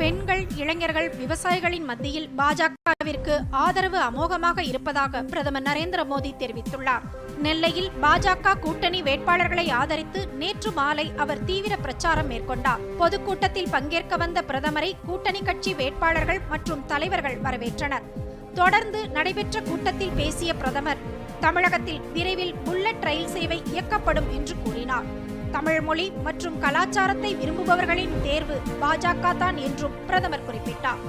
பெண்கள் இளைஞர்கள் விவசாயிகளின் மத்தியில் பாஜகவிற்கு ஆதரவு அமோகமாக இருப்பதாக பிரதமர் நரேந்திர மோடி தெரிவித்துள்ளார். நெல்லையில் பாஜக கூட்டணி வேட்பாளர்களை ஆதரித்து நேற்று மாலை அவர் தீவிர பிரச்சாரம் மேற்கொண்டார். பொதுக்கூட்டத்தில் பங்கேற்க வந்த பிரதமரை கூட்டணி கட்சி வேட்பாளர்கள் மற்றும் தலைவர்கள் வரவேற்றனர். தொடர்ந்து நடைபெற்ற கூட்டத்தில் பேசிய பிரதமர் தமிழகத்தில் விரைவில் புல்லட் ரயில் சேவை இயக்கப்படும் என்று கூறினார். தமிழ் மொழி மற்றும் கலாச்சாரத்தை விரும்புபவர்களின் தேர்வு பாஜக தான் என்றும் பிரதமர் குறிப்பிட்டார்.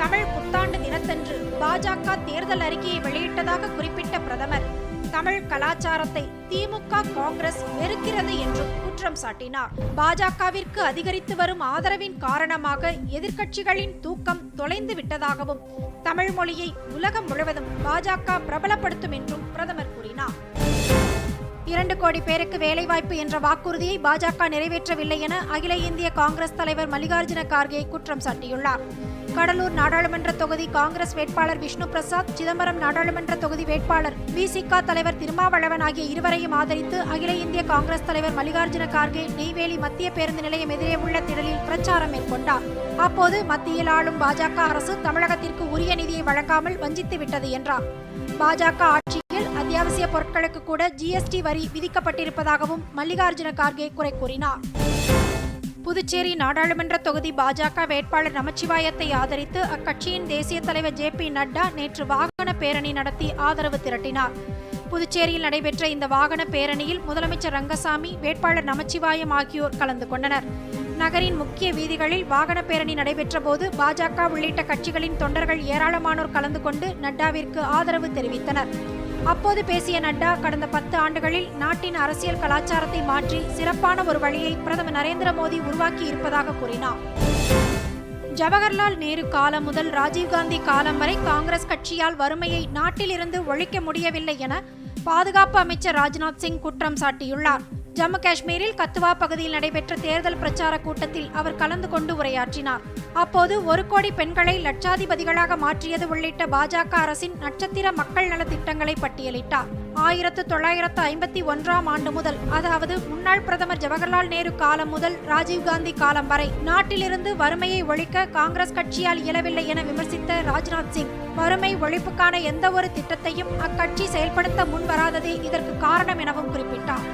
தமிழ் புத்தாண்டு தினத்தன்று பாஜக தேர்தல் அறிக்கையை வெளியிட்டதாக குறிப்பிட்ட பிரதமர் தமிழ் கலாச்சாரத்தை திமுக காங்கிரஸ் வெறுக்கிறது என்றும் குற்றம் சாட்டினார். பாஜகவிற்கு அதிகரித்து வரும் ஆதரவின் காரணமாக எதிர்க்கட்சிகளின் தூக்கம் தொலைந்து விட்டதாகவும் தமிழ் மொழியை உலகம் முழுவதும் பாஜக பிரபலப்படுத்தும் என்றும் பிரதமர் கூறினார். இரண்டு கோடி பேருக்கு வேலைவாய்ப்பு என்ற வாக்குறுதியை பாஜக நிறைவேற்றவில்லை என அகில இந்திய காங்கிரஸ் தலைவர் மல்லிகார்ஜுன கார்கே குற்றம் சாட்டியுள்ளார். கடலூர் நாடாளுமன்ற தொகுதி காங்கிரஸ் வேட்பாளர் விஷ்ணு பிரசாத் சிதம்பரம் நாடாளுமன்ற தொகுதி வேட்பாளர் விசிகா தலைவர் திருமாவளவன் ஆகிய இருவரையும் ஆதரித்து அகில இந்திய காங்கிரஸ் தலைவர் மல்லிகார்ஜுன கார்கே நெய்வேலி மத்திய பேருந்து நிலையம் எதிரே உள்ள திடலில் பிரச்சாரம் மேற்கொண்டார். அப்போது மத்தியில் ஆளும் பாஜக அரசு தமிழகத்திற்கு உரிய நிதியை வழங்காமல் வஞ்சித்து விட்டது என்றார். பாஜக ஆட்சி ஆட்சியில் அத்தியாவசிய பொருட்களுக்கு கூட ஜிஎஸ்டி வரி விதிக்கப்பட்டிருப்பதாகவும் மல்லிகார்ஜுன கார்கே குறை கூறினார். புதுச்சேரி நாடாளுமன்ற தொகுதி பாஜக வேட்பாளர் நமச்சிவாயத்தை ஆதரித்து அக்கட்சியின் தேசிய தலைவர் ஜே பி நட்டா நேற்று வாகன பேரணி நடத்தி ஆதரவு திரட்டினார். புதுச்சேரியில் நடைபெற்ற இந்த வாகன பேரணியில் முதலமைச்சர் ரங்கசாமி வேட்பாளர் நமச்சிவாயம் ஆகியோர் கலந்து கொண்டனர். நகரின் முக்கிய வீதிகளில் வாகன பேரணி நடைபெற்ற போது பாஜக உள்ளிட்ட கட்சிகளின் தொண்டர்கள் ஏராளமானோர் கலந்து கொண்டு நட்டாவிற்கு ஆதரவு தெரிவித்தனர். அப்போது பேசிய நட்டா கடந்த பத்து ஆண்டுகளில் நாட்டின் அரசியல் கலாச்சாரத்தை மாற்றி சிறப்பான ஒரு வழியை பிரதமர் நரேந்திர மோடி உருவாக்கி இருப்பதாக கூறினார். ஜவஹர்லால் நேரு காலம் முதல் ராஜீவ்காந்தி காலம் வரை காங்கிரஸ் கட்சியால் வறுமையை நாட்டிலிருந்து ஒழிக்க முடியவில்லை என பாதுகாப்பு அமைச்சர் ராஜ்நாத் சிங் குற்றம் சாட்டியுள்ளார். ஜம்மு காஷ்மீரில் கத்துவா பகுதியில் நடைபெற்ற தேர்தல் பிரச்சார கூட்டத்தில் அவர் கலந்து கொண்டு உரையாற்றினார். அப்போது ஒரு கோடி பெண்களை லட்சாதிபதிகளாக மாற்றியது உள்ளிட்ட பாஜக அரசின் நட்சத்திர மக்கள் நலத்திட்டங்களை பட்டியலிட்டார். ஆயிரத்து தொள்ளாயிரத்து ஐம்பத்தி ஒன்றாம் ஆண்டு முதல் அதாவது முன்னாள் பிரதமர் ஜவஹர்லால் நேரு காலம் முதல் ராஜீவ்காந்தி காலம் வரை நாட்டிலிருந்து வறுமையை ஒழிக்க காங்கிரஸ் கட்சியால் இயலவில்லை என விமர்சித்த ராஜ்நாத் சிங் வறுமை ஒழிப்புக்கான எந்த ஒரு திட்டத்தையும் அக்கட்சி செயல்படுத்த முன்வராததே இதற்கு காரணம் எனவும் குறிப்பிட்டார்.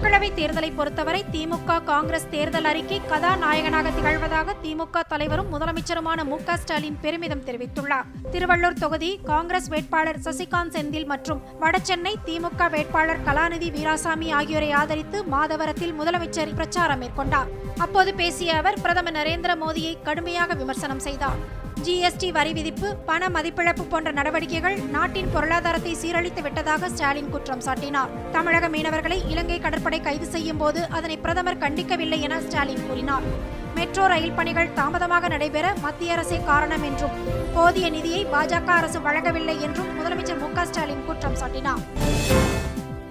மக்களவை தேர்தலை பொறுத்தவரை திமுக காங்கிரஸ் தேர்தல் அறிக்கை கதாநாயகனாக திகழ்வதாக திமுக தலைவரும் முதலமைச்சருமான மு ஸ்டாலின் பெருமிதம் தெரிவித்துள்ளார். திருவள்ளூர் தொகுதி காங்கிரஸ் வேட்பாளர் சசிகாந்த் செந்தில் மற்றும் வடசென்னை திமுக வேட்பாளர் கலாநிதி வீராசாமி ஆகியோரை ஆதரித்து மாதவரத்தில் முதலமைச்சர் பிரச்சாரம் மேற்கொண்டார். அப்போது பேசிய அவர் பிரதமர் நரேந்திர மோடியை கடுமையாக விமர்சனம் செய்தார். ஜிஎஸ்டி வரி விதிப்பு பண மதிப்பிழப்பு போன்ற நடவடிக்கைகள் நாட்டின் பொருளாதாரத்தை சீரழித்து விட்டதாக ஸ்டாலின் குற்றம் சாட்டினார். தமிழக மீனவர்களை இலங்கை கடற்படை கைது செய்யும் போது அதனை பிரதமர் கண்டிக்கவில்லை என ஸ்டாலின் கூறினார். மெட்ரோ ரயில் பணிகள் தாமதமாக நடைபெற மத்திய அரசே காரணம் என்றும் போதிய நிதியை பாஜக அரசு வழங்கவில்லை என்றும் முதலமைச்சர் மு ஸ்டாலின் குற்றம் சாட்டினார்.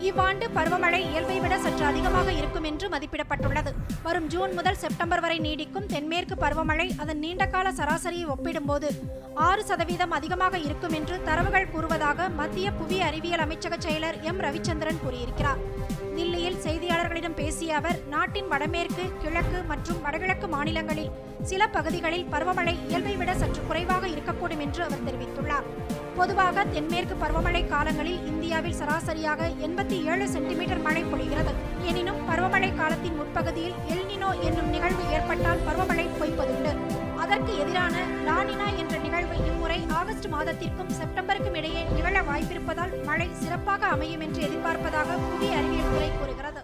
இவ்வாண்டு பருவமழை இயல்பை விட சற்று அதிகமாக இருக்கும் என்று மதிப்பிடப்பட்டுள்ளது. வரும் ஜூன் முதல் செப்டம்பர் வரை நீடிக்கும் தென்மேற்கு பருவமழை அதன் நீண்டகால சராசரியை ஒப்பிடும்போது ஆறு சதவீதம் அதிகமாக இருக்கும் என்று தரவுகள் கூறுவதாக மத்திய புவி அறிவியல் அமைச்சக செயலர் எம். ரவிச்சந்திரன் கூறியிருக்கிறார். தில்லியில் செய்தியாளர்களிடம் பேசிய அவர் நாட்டின் வடமேற்கு கிழக்கு மற்றும் வடகிழக்கு மாநிலங்களில் சில பகுதிகளில் பருவமழை இயல்பை விட சற்று குறைவாக இருக்கக்கூடும் என்று அவர் தெரிவித்துள்ளார். பொதுவாக தென்மேற்கு பருவமழை காலங்களில் இந்தியாவில் சராசரியாக எண்பத்தி ஏழு சென்டிமீட்டர் மழை பொழிகிறது. எனினும் பருவமழை காலத்தின் முற்பகுதியில் எல்னினோ என்னும் நிகழ்வு ஏற்பட்டால் பருவமழை பொய்ப்பதுண்டு. அதற்கு எதிரான லானினா என்ற ஆகஸ்ட் மாதத்திற்கும் செப்டம்பருக்கும் இடையே நிகழ வாய்ப்பிருப்பதால் மழை சிறப்பாக அமையும் என்று எதிர்பார்ப்பதாக புவி அறிவியல் துறை கூறுகிறது.